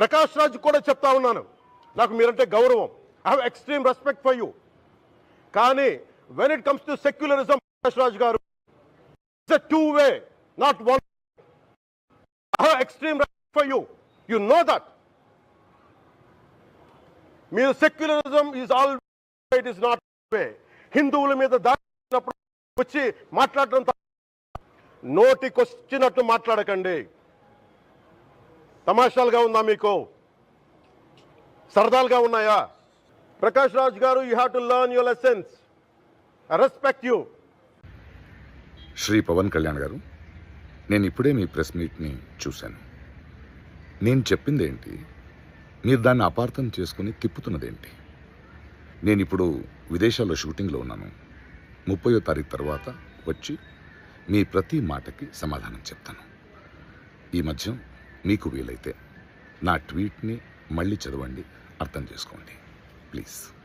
ప్రకాష్ రాజ్ కూడా చెప్తా ఉన్నాను. నాకు మీరంటే గౌరవం. I have extreme respect for you కానీ when it comes to secularism Prakash Raj garu it's two way not one I have extreme respect for you you know that మీరు secularism is all it is not way హిందువుల మీద దాడినప్పుడు వచ్చి మాట్లాడడం నోటికొచ్చినట్టు మాట్లాడకండి. తమాషాలుగా ఉందా మీకు? సరదాలుగా ఉన్నాయా? Prakash Raj garu you have to learn your lessons respect you Shri Pavan Kalyan garu నేను ఇప్పుడే మీ ప్రెస్ మీట్ని చూశాను. నేను చెప్పింది ఏంటి? మీరు దాన్ని అపార్థం చేసుకుని తిప్పుతున్నదేంటి? నేను ఇప్పుడు విదేశాల్లో షూటింగ్లో ఉన్నాను. ముప్పయో తారీఖు తర్వాత వచ్చి మీ ప్రతి మాటకి సమాధానం చెప్తాను. ఈ మధ్య మీకు వీలైతే నా ట్వీట్ని మళ్ళీ చదవండి. అర్థం చేసుకోండి. ప్లీజ్.